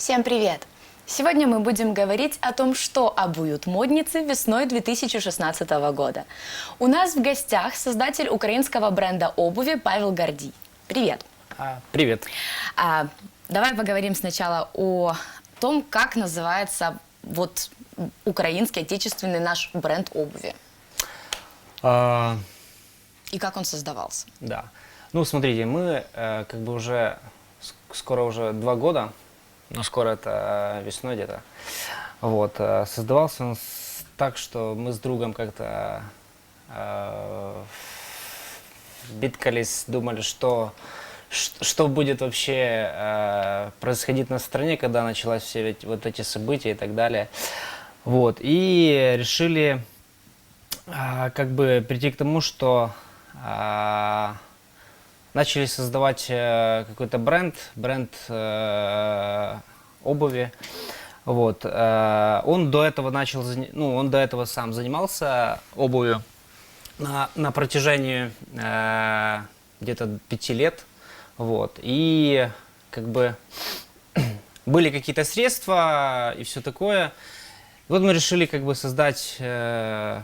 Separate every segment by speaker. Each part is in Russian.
Speaker 1: Всем привет! Сегодня мы будем говорить о том, что обуют модницы весной 2016 года. У нас в гостях создатель украинского бренда обуви Павел Гордий. Привет!
Speaker 2: А, Привет.
Speaker 1: А, давай поговорим сначала о том, как называется вот украинский, отечественный наш бренд обуви
Speaker 2: А,
Speaker 1: и как он создавался.
Speaker 2: да. Ну, смотрите, мы э, как бы уже скоро уже два года, но скоро это э, весной где-то. Вот. э, создавался он так, что мы с другом как-то э, биткались, думали, что что будет вообще э, происходить на стране, когда началась все эти, вот эти события и так далее. Вот. И решили а, как бы прийти к тому, что а, начали создавать э, какой-то бренд, бренд э, обуви. Вот. э, он до этого начал, ну, он до этого сам занимался обувью на, на протяжении э, где-то пяти лет. Вот. И как бы были какие-то средства и все такое. И вот мы решили как бы создать э,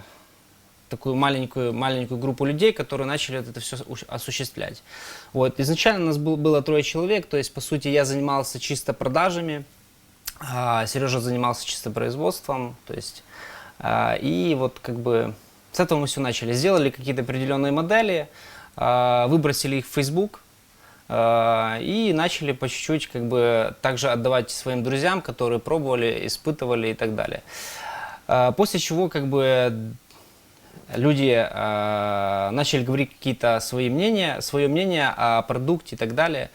Speaker 2: такую маленькую, маленькую группу людей, которые начали вот это все осуществлять. Вот. Изначально у нас был, было трое человек, то есть, по сути, я занимался чисто продажами, а Сережа занимался чисто производством, то есть, а, и вот как бы с этого мы все начали. Сделали какие-то определенные модели, а, выбросили их в Facebook, а, и начали по чуть-чуть как бы также отдавать своим друзьям, которые пробовали, испытывали и так далее. А, После чего как бы люди э, начали говорить какие-то свои мнения, свое мнение о продукте и так далее.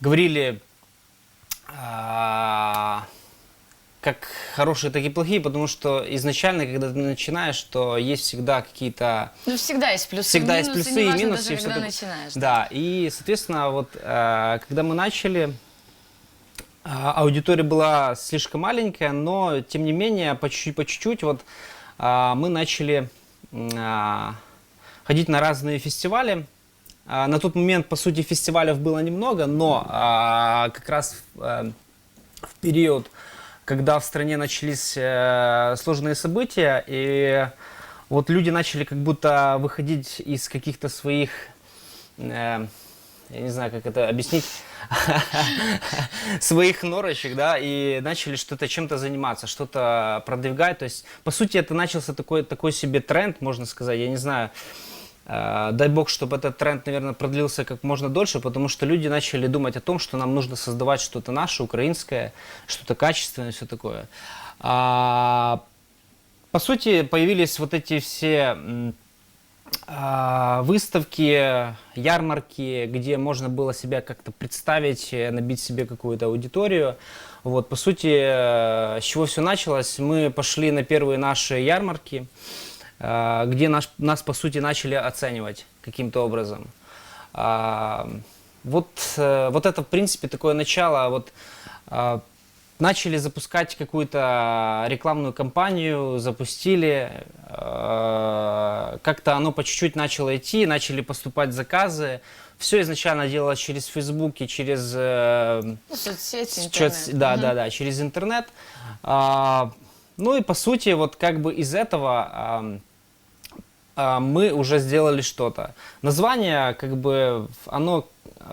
Speaker 2: Говорили э, как хорошие, так и плохие, потому что изначально, когда ты начинаешь, то есть всегда какие-то
Speaker 1: Ну, всегда есть плюсы
Speaker 2: всегда
Speaker 1: и
Speaker 2: есть
Speaker 1: минусы,
Speaker 2: плюсы и минусы.
Speaker 1: даже,
Speaker 2: и
Speaker 1: когда
Speaker 2: такое.
Speaker 1: начинаешь.
Speaker 2: Да, и, соответственно, вот э, когда мы начали, а, аудитория была слишком маленькая, но, тем не менее, по чуть-чуть, по чуть-чуть вот а, мы начали ходить на разные фестивали. А, На тот момент, по сути, фестивалей было немного, но а, как раз э, в период, когда в стране начались э, сложные события, и вот люди начали как будто выходить из каких-то своих, э, я не знаю, как это объяснить, своих норочек, да, и начали что-то чем-то заниматься, что-то продвигать. То есть, по сути, это начался такой, такой себе тренд, можно сказать, я не знаю, Э, Дай бог, чтобы этот тренд, наверное, продлился как можно дольше, потому что люди начали думать о том, что нам нужно создавать что-то наше, украинское, что-то качественное, все такое. А, по сути, появились вот эти все выставки, ярмарки, где можно было себя как-то представить, э, набить себе какую-то аудиторию. Вот, по сути, э, с чего все началось, мы пошли на первые наши ярмарки, э, где наш, нас, по сути, начали оценивать каким-то образом. А, Вот, э, вот это, в принципе, такое начало. Вот, а, начали запускать какую-то рекламную кампанию, запустили, э, как-то оно по чуть-чуть начало идти, начали поступать заказы. Все изначально делалось через Facebook и через э,
Speaker 1: Ну, соцсети, интернет.
Speaker 2: да,
Speaker 1: Мгм.
Speaker 2: да, да, через интернет. А, ну и по сути, вот как бы из этого а, мы уже сделали что-то. Название, как бы, оно,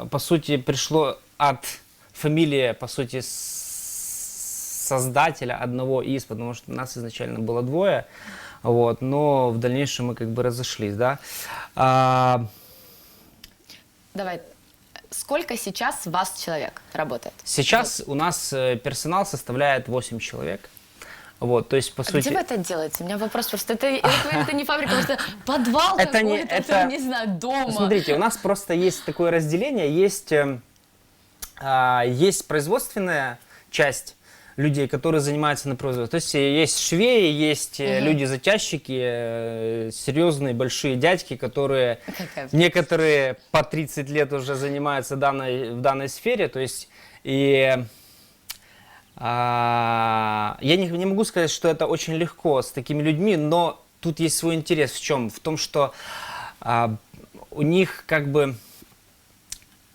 Speaker 2: по сути, пришло от фамилии, по сути, с- создателя одного из, потому что нас изначально было двое, вот, но в дальнейшем мы как бы разошлись, да. А,
Speaker 1: Давай. Сколько сейчас вас человек работает?
Speaker 2: сейчас у нас э, персонал составляет 8 человек. Вот, то есть, по
Speaker 1: А
Speaker 2: сути...
Speaker 1: где вы это делаете? У меня вопрос просто. Это, это не фабрика, это подвал
Speaker 2: Это не- это-
Speaker 1: там, не знаю, дома.
Speaker 2: Смотрите, у нас просто есть такое разделение, есть, эм, а, есть производственная часть людей, которые занимаются на производстве. То есть э, есть швеи, есть э,
Speaker 1: Мгм.
Speaker 2: люди-затяжщики, э, серьезные большие дядьки, которые некоторые по 30 лет уже занимаются данной, в данной сфере. То есть и а, я не, не могу сказать, что это очень легко с такими людьми, но тут есть свой интерес в чем? В том, что а, у них как бы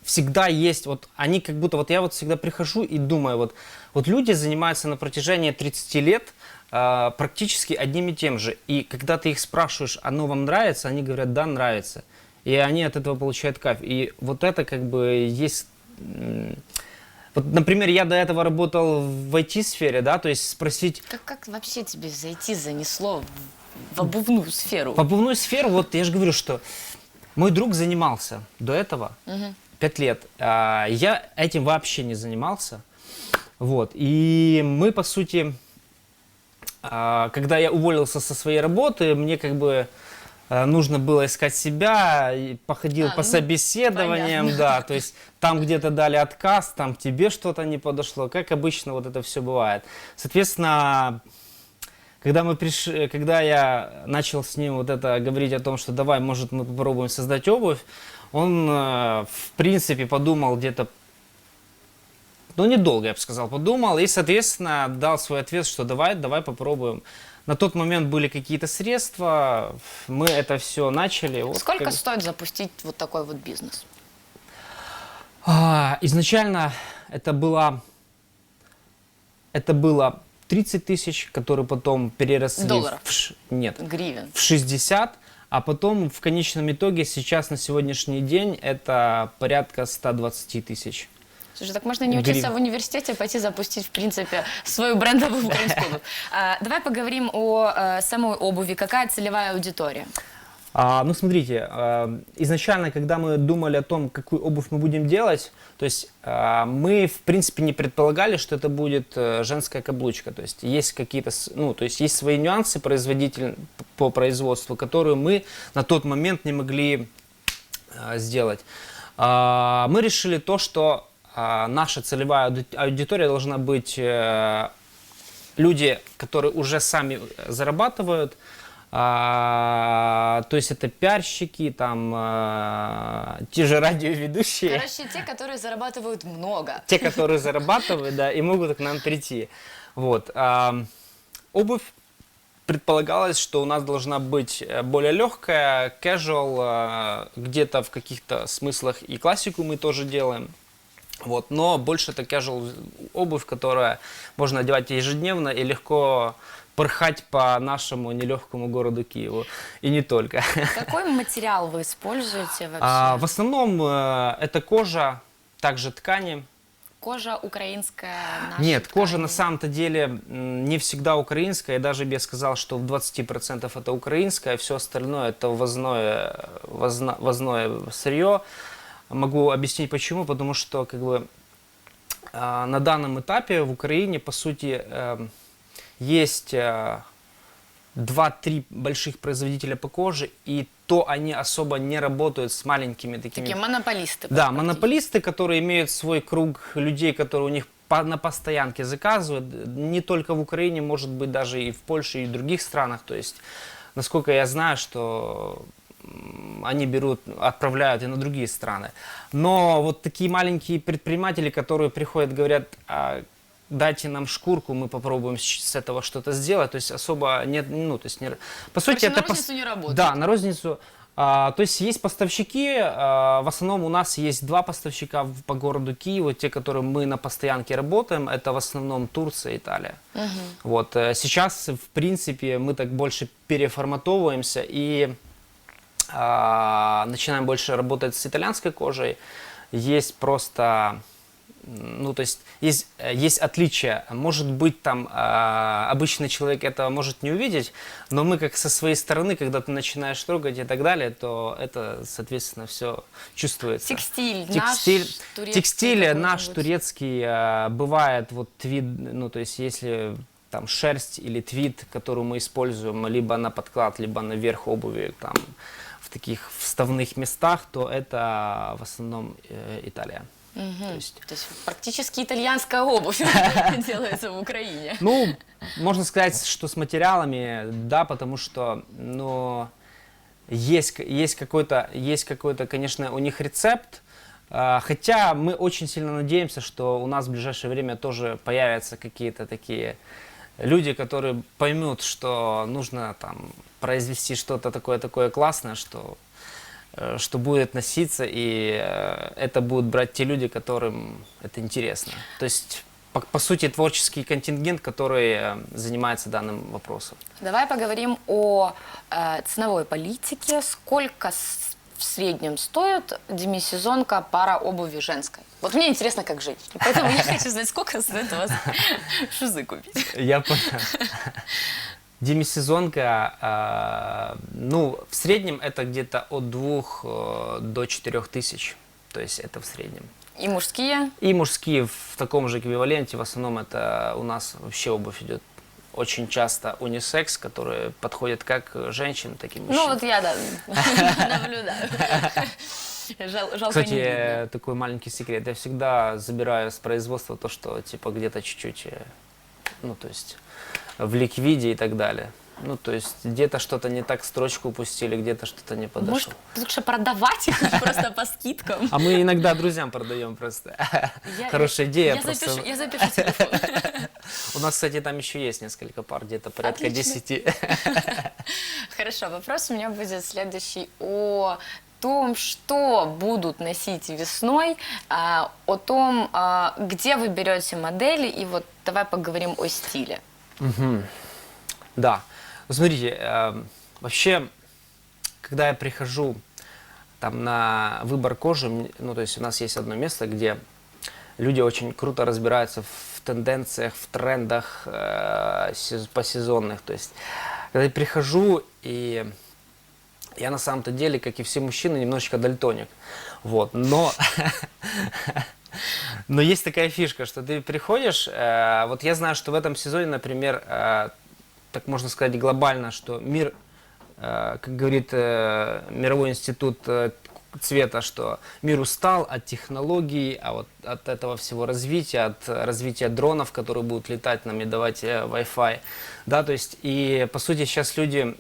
Speaker 2: всегда есть, вот они как будто, вот я вот всегда прихожу и думаю, вот, вот люди занимаются на протяжении 30 лет а, практически одним и тем же. И когда ты их спрашиваешь, оно вам нравится, они говорят, да, нравится. И они от этого получают кайф. И вот это как бы есть... Вот, например, я до этого работал в IT-сфере, да, то есть спросить,
Speaker 1: Как, как вообще тебе зайти занесло в, обувную сферу?
Speaker 2: В обувную сферу, вот я же говорю, что мой друг занимался до этого пять лет. А, я этим вообще не занимался. Вот. И мы, по сути, а, когда я уволился со своей работы, мне как бы а, нужно было искать себя, походил
Speaker 1: А,
Speaker 2: по
Speaker 1: ну,
Speaker 2: собеседованиям,
Speaker 1: понятно.
Speaker 2: да, то есть там где-то дали отказ, там тебе что-то не подошло, как обычно вот это все бывает. Соответственно, когда мы пришли, когда я начал с ним вот это говорить о том, что давай, может, мы попробуем создать обувь, он, э, в принципе, подумал где-то, ну, недолго, я бы сказал, подумал, и, соответственно, дал свой ответ, что давай, давай попробуем. На тот момент были какие-то средства, мы это все начали. вот
Speaker 1: Сколько
Speaker 2: как-
Speaker 1: стоит запустить вот такой вот бизнес?
Speaker 2: А, изначально это было, это было 30 тысяч, которые потом переросли
Speaker 1: Долларов?
Speaker 2: в ш- нет,
Speaker 1: Гривен.
Speaker 2: в 60, а потом в конечном итоге сейчас на сегодняшний день это порядка 120 тысяч.
Speaker 1: Слушай, так можно не учиться в университете, а пойти запустить, в принципе, свою брендовую украинскую. А, Давай поговорим о э, самой обуви. Какая целевая аудитория?
Speaker 2: А, ну, смотрите, а, изначально, когда мы думали о том, какую обувь мы будем делать, то есть а, мы, в принципе, не предполагали, что это будет э, женская каблучка. То есть есть какие-то, ну, то есть есть свои нюансы производитель по производству, которые мы на тот момент не могли а, сделать. А, Мы решили то, что а, наша целевая ауди- аудитория должна быть э, люди, которые уже сами э, зарабатывают, а, то есть это пиарщики, там а, те же радиоведущие,
Speaker 1: Короче, те, которые зарабатывают много.
Speaker 2: те, которые зарабатывают, да, и могут к нам прийти. Вот. а, обувь предполагалось, что у нас должна быть э, более легкая, casual, а, где-то в каких-то смыслах и классику мы тоже делаем. Вот, но больше это casual обувь, которая можно одевать ежедневно и легко порхать по нашему нелегкому городу Киеву. И не только.
Speaker 1: Какой материал вы используете вообще?
Speaker 2: А, в основном э, это кожа, также ткани.
Speaker 1: Кожа украинская
Speaker 2: Нет, кожа
Speaker 1: ткань.
Speaker 2: на самом-то деле не всегда украинская. И даже бы я сказал, что в 20% это украинское, а все остальное это ввозное, возна- ввозное сырье. Могу объяснить почему. Потому что как бы, а, на данном этапе в Украине, по сути, эм, есть э, два-три больших производителя по коже, и то они особо не работают с маленькими такими
Speaker 1: Такие монополисты.
Speaker 2: да, монополисты, которые имеют свой круг людей, которые у них по- на постоянке заказывают, не только в Украине, может быть, даже и в Польше, и в других странах. То есть, насколько я знаю, что они берут, отправляют и на другие страны. Но вот такие маленькие предприниматели, которые приходят, говорят, «А, дайте нам шкурку, мы попробуем с этого что-то сделать. То есть особо нет, ну, то есть не, по сути
Speaker 1: Короче, на
Speaker 2: это пос-
Speaker 1: розницу не работает.
Speaker 2: Да, на розницу. А, то есть есть поставщики, а, в основном у нас есть два поставщика в- по городу Киеву, те, которые мы на постоянке работаем, это в основном Турция, Италия. Вот, э, сейчас, в принципе, мы так больше переформатовываемся и начинаем больше работать с итальянской кожей. Есть просто, ну, то есть, есть, э, есть отличия. Может быть, там а, обычный человек этого может не увидеть, но мы как со своей стороны, когда ты начинаешь трогать и так далее, то это, соответственно, все чувствуется.
Speaker 1: Текстиль,
Speaker 2: Текстиль,
Speaker 1: наш турецкий
Speaker 2: текстиль наш
Speaker 1: какой-нибудь.
Speaker 2: турецкий э, бывает вот твид, ну то есть если там шерсть или твид, которую мы используем либо на подклад, либо на верх обуви, там таких вставных местах, то это в основном э, Италия. То есть,
Speaker 1: То есть практически итальянская обувь делается в Украине.
Speaker 2: ну, можно сказать, что с материалами, да, потому что, ну, есть, есть какой-то, есть какой-то, конечно, у них рецепт, а, хотя мы очень сильно надеемся, что у нас в ближайшее время тоже появятся какие-то такие люди, которые поймут, что нужно там произвести что-то такое такое классное, что э, что будет носиться, и э, это будут брать те люди, которым это интересно. То есть, по, по сути, творческий контингент, который э, занимается данным вопросом.
Speaker 1: Давай поговорим о э, ценовой политике. Сколько в среднем стоит демисезонка пара обуви женской? Вот мне интересно, как женщине. Поэтому я хочу знать, сколько стоит у вас шузы купить.
Speaker 2: Я понял. Демисезонка, а, ну, в среднем это где-то от двух э, до четырех тысяч. То есть это в среднем.
Speaker 1: И мужские.
Speaker 2: И мужские в таком же эквиваленте. В основном это у нас вообще обувь идет очень часто унисекс, которые подходят как женщинам, так и мужчинам.
Speaker 1: Ну вот я, да, наблюдаю. Жал- Жалко,
Speaker 2: Кстати,
Speaker 1: не видно.
Speaker 2: такой маленький секрет. Я всегда забираю с производства то, что типа где-то чуть-чуть, э, ну то есть в ликвиде и так далее. Ну то есть где-то что-то не так строчку упустили, где-то что-то не подошло.
Speaker 1: Может, лучше продавать их просто по скидкам?
Speaker 2: А мы иногда друзьям продаем просто.
Speaker 1: Я-
Speaker 2: Хорошая идея.
Speaker 1: Я
Speaker 2: просто.
Speaker 1: запишу, я запишу телефон.
Speaker 2: У нас, кстати, там еще есть несколько пар, где-то порядка
Speaker 1: Отлично.
Speaker 2: 10.
Speaker 1: Хорошо, вопрос у меня будет следующий о том, что будут носить весной, а, о том, а, где вы берете модели, и вот давай поговорим о стиле.
Speaker 2: Да. Смотрите, э, вообще, когда я прихожу там на выбор кожи, ну, то есть у нас есть одно место, где люди очень круто разбираются в тенденциях, в трендах э, сез- посезонных. То есть, когда я прихожу, и я на самом-то деле, как и все мужчины, немножечко дальтоник. Вот, но... Но есть такая фишка, что ты приходишь, э, вот я знаю, что в этом сезоне, например, э, так можно сказать глобально, что мир, э, как говорит э, Мировой институт э, цвета, что мир устал от технологий, а вот от этого всего развития, от развития дронов, которые будут летать нам и давать Wi-Fi. Да, то есть, и по сути сейчас люди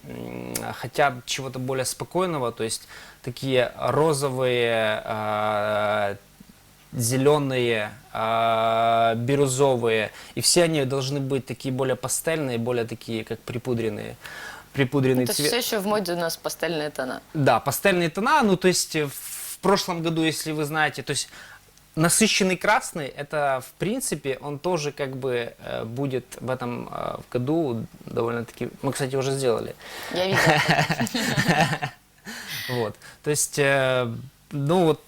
Speaker 2: хотят чего-то более спокойного, то есть такие розовые, зеленые, а, бирюзовые, и все они должны быть такие более пастельные, более такие, как припудренные. Припудренный
Speaker 1: То есть
Speaker 2: цвет.
Speaker 1: все еще в моде у нас пастельные тона.
Speaker 2: Да, пастельные тона, ну то есть э, в прошлом году, если вы знаете, то есть насыщенный красный, это в принципе, он тоже как бы э, будет в этом э, году довольно-таки, мы, кстати, уже сделали.
Speaker 1: Я видела.
Speaker 2: Вот. То есть, э, ну вот,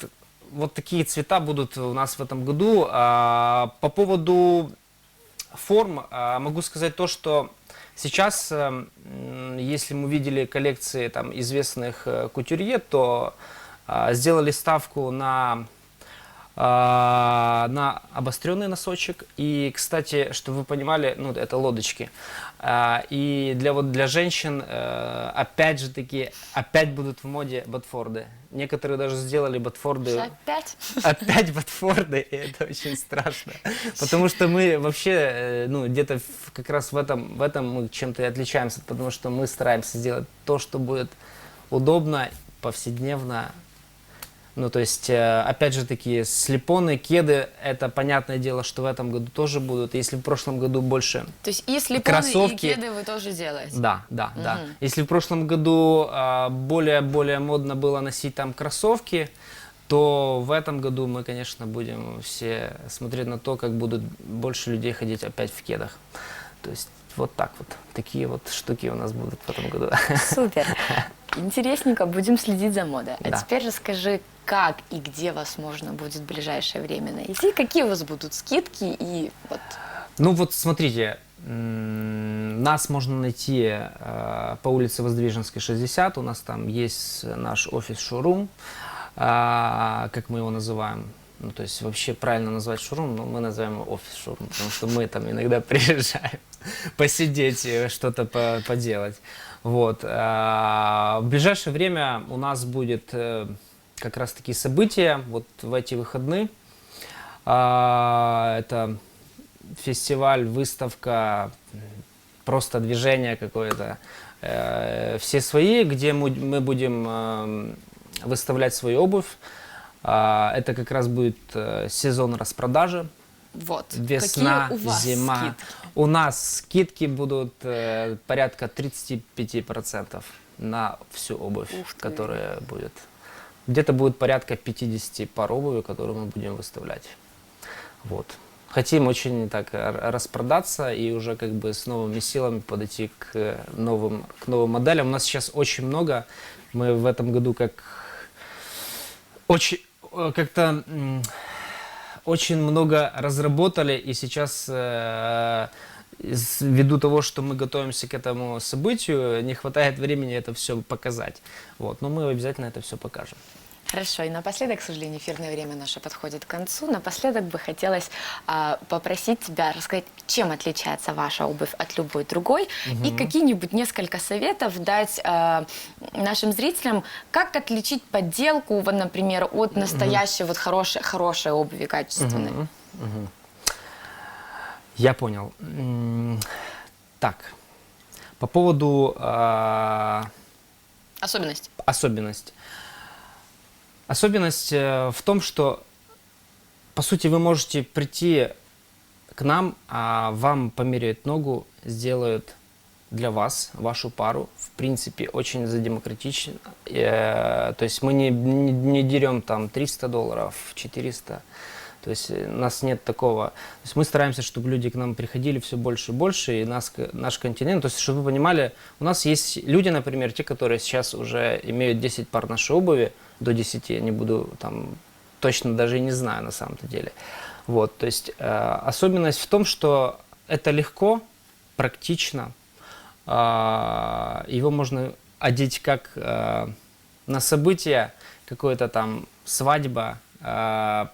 Speaker 2: вот такие цвета будут у нас в этом году. А, по поводу форм а, могу сказать то, что сейчас, э, если мы видели коллекции там известных э, кутюрье, то а, сделали ставку на на обостренный носочек. И, кстати, чтобы вы понимали, ну, это лодочки. А, И для, вот, для женщин, э, опять же таки, опять будут в моде ботфорды. Некоторые даже сделали ботфорды.
Speaker 1: Опять?
Speaker 2: Опять ботфорды, и это очень страшно. Потому что мы вообще, э, ну, где-то как раз в этом, в этом мы чем-то и отличаемся, потому что мы стараемся сделать то, что будет удобно, повседневно. Ну, то есть, э, опять же таки, слепоны, кеды, это понятное дело, что в этом году тоже будут. Если в прошлом году больше
Speaker 1: То есть и слепоны, и
Speaker 2: Кроссовки.
Speaker 1: кеды вы тоже делаете?
Speaker 2: да, да, да. Если в прошлом году а, более-более модно было носить там кроссовки, то в этом году мы, конечно, будем все смотреть на то, как будут больше людей ходить опять в кедах. То есть вот так вот. Такие вот штуки у нас будут в этом году.
Speaker 1: Супер. Интересненько, будем следить за модой. А
Speaker 2: Да.
Speaker 1: теперь расскажи, как и где вас можно будет в ближайшее время найти, какие у вас будут скидки и вот
Speaker 2: Ну вот смотрите, нас можно найти э, по улице Воздвиженской, 60. У нас там есть наш офис-шоурум, а, как мы его называем. Ну, то есть вообще правильно назвать шоурум, но мы называем его офис-шоурум, потому что мы там иногда приезжаем посидеть, э, что-то по- поделать. Вот. а, В ближайшее время у нас будет э, как раз-таки событие вот в эти выходные. А, Это фестиваль, выставка, просто движение какое-то. Э, Все свои, где мы мы будем эм, выставлять свою обувь. А, Это как раз будет э, сезон распродажи.
Speaker 1: вот.
Speaker 2: Весна,
Speaker 1: какие у вас
Speaker 2: зима.
Speaker 1: скидки?
Speaker 2: У нас скидки будут э, порядка 35% на всю обувь,
Speaker 1: Ух ты.
Speaker 2: которая будет где-то будет порядка 50 пар обуви, которые мы будем выставлять. Вот. Хотим очень так распродаться и уже как бы с новыми силами подойти к новым, к новым моделям. У нас сейчас очень много. Мы в этом году как очень э, как-то м, очень много разработали, и сейчас э, ввиду того, что мы готовимся к этому событию, не хватает времени это все показать. Вот, но мы обязательно это все покажем.
Speaker 1: Хорошо, и напоследок, к сожалению, эфирное время наше подходит к концу. Напоследок бы хотелось а, попросить тебя рассказать, чем отличается ваша обувь от любой другой, и какие-нибудь несколько советов дать а, нашим зрителям, как отличить подделку, вот, например, от настоящей вот хорошей, хорошей обуви качественной.
Speaker 2: Я понял. Так, по поводу а,
Speaker 1: Особенность.
Speaker 2: особенность. Особенность э, в том, что, по сути, вы можете прийти к нам, а вам померяют ногу, сделают для вас, вашу пару, в принципе, очень задемократично. Э, То есть мы не, не, не дерем там 300 долларов, 400. То есть э, у нас нет такого. То есть мы стараемся, чтобы люди к нам приходили все больше и больше, и нас, наш континент, то есть чтобы вы понимали, у нас есть люди, например, те, которые сейчас уже имеют 10 пар нашей обуви, до 10, я не буду там, точно даже и не знаю на самом-то деле. Вот, то есть э, особенность в том, что это легко, практично, а, его можно одеть как э, на событие, какое-то там свадьба, а,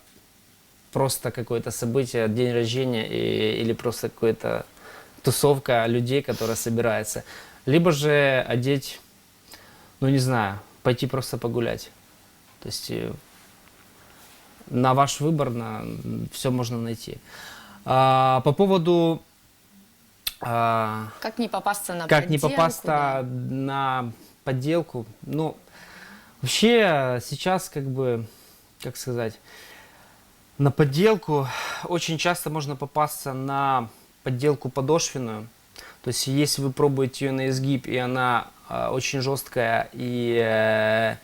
Speaker 2: просто какое-то событие, день рождения и- или просто какая-то тусовка людей, которая собирается. Либо же одеть, ну не знаю, пойти просто погулять. То есть э, на ваш выбор, на все можно найти. А, по поводу а,
Speaker 1: Как не попасться на
Speaker 2: как не
Speaker 1: подделку,
Speaker 2: попасться
Speaker 1: да.
Speaker 2: на подделку. Ну, вообще сейчас как бы, как сказать, на подделку очень часто можно попасться на подделку подошвенную. То есть если вы пробуете ее на изгиб, и она а, очень жесткая, и э,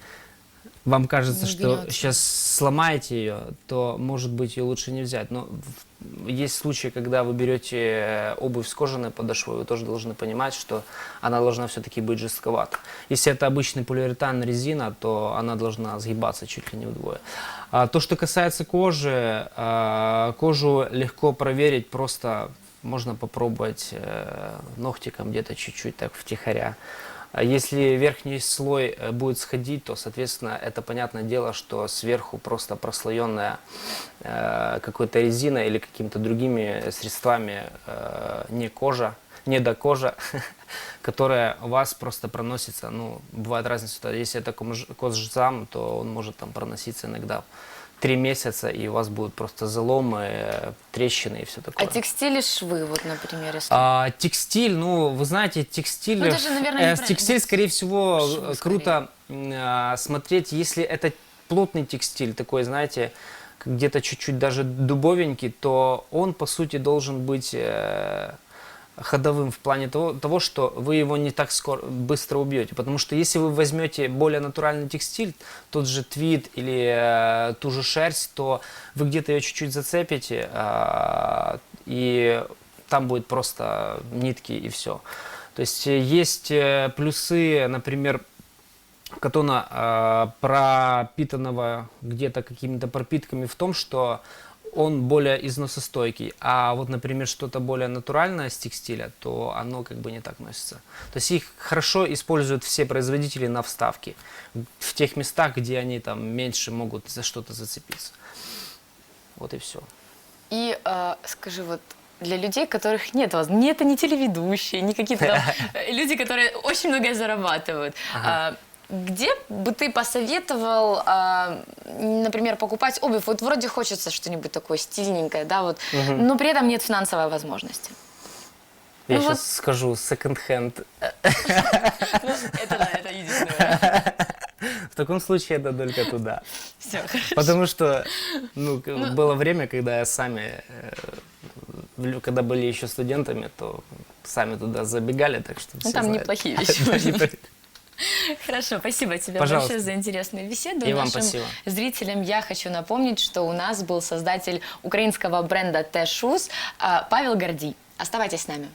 Speaker 2: вам кажется, что сейчас сломаете ее, то, может быть, ее лучше не взять. Но в- есть случаи, когда вы берете э, обувь с кожаной подошвой, вы тоже должны понимать, что она должна все-таки быть жестковата. Если это обычный полиуретан резина, то она должна сгибаться чуть ли не вдвое. А то, что касается кожи, а, кожу легко проверить, просто можно попробовать э, ногтиком где-то чуть-чуть так втихаря. А Если верхний слой э, будет сходить, то, соответственно, это понятное дело, что сверху просто прослоенная э, какой-то резиной или какими-то другими средствами э, не кожа, не до кожа, которая у вас просто проносится, ну, бывает разница, если это кожзам, то он может там проноситься иногда три месяца, и у вас будут просто заломы, э, трещины и все такое.
Speaker 1: А текстиль и швы, вот, например, если...
Speaker 2: А, текстиль, ну, вы знаете, текстиль...
Speaker 1: Ну, даже, наверное,
Speaker 2: э, текстиль, скорее всего,
Speaker 1: Швы
Speaker 2: э, круто м, а, смотреть, если это плотный текстиль, такой, знаете, где-то чуть-чуть даже дубовенький, то он, по сути, должен быть э, ходовым в плане того, того, что вы его не так скоро, быстро убьете. Потому что если вы возьмете более натуральный текстиль, тот же твид или э, ту же шерсть, то вы где-то ее чуть-чуть зацепите, а, и там будет просто нитки и все. То есть э, есть э, плюсы, например, катона э, пропитанного где-то какими-то пропитками в том, что он более износостойкий. А вот, например, что-то более натуральное с текстиля, то оно как бы не так носится. То есть их хорошо используют все производители на вставке. В тех местах, где они там меньше могут за что-то зацепиться. Вот и все.
Speaker 1: И э, скажи, вот для людей, которых нет вас, не это не телеведущие, не какие-то там э, люди, которые очень много зарабатывают.
Speaker 2: Ага.
Speaker 1: А, Где бы ты посоветовал, а, например, покупать обувь? Вот вроде хочется что-нибудь такое стильненькое, да, вот, но при этом нет финансовой возможности.
Speaker 2: Я
Speaker 1: Ну
Speaker 2: сейчас
Speaker 1: вот-
Speaker 2: скажу секонд-хенд.
Speaker 1: Ну, это да, это единственное.
Speaker 2: В таком случае это только туда.
Speaker 1: Все,
Speaker 2: Потому что ну, к- было время, когда я сами, э, когда были еще студентами, то сами туда забегали, так что
Speaker 1: Ну, там
Speaker 2: знают.
Speaker 1: неплохие вещи Хорошо, спасибо тебе
Speaker 2: Пожалуйста.
Speaker 1: большое за интересную беседу.
Speaker 2: И вам
Speaker 1: Нашим
Speaker 2: спасибо.
Speaker 1: зрителям я хочу напомнить, что у нас был создатель украинского бренда T-Shoes а, Павел Гордий. Оставайтесь с нами.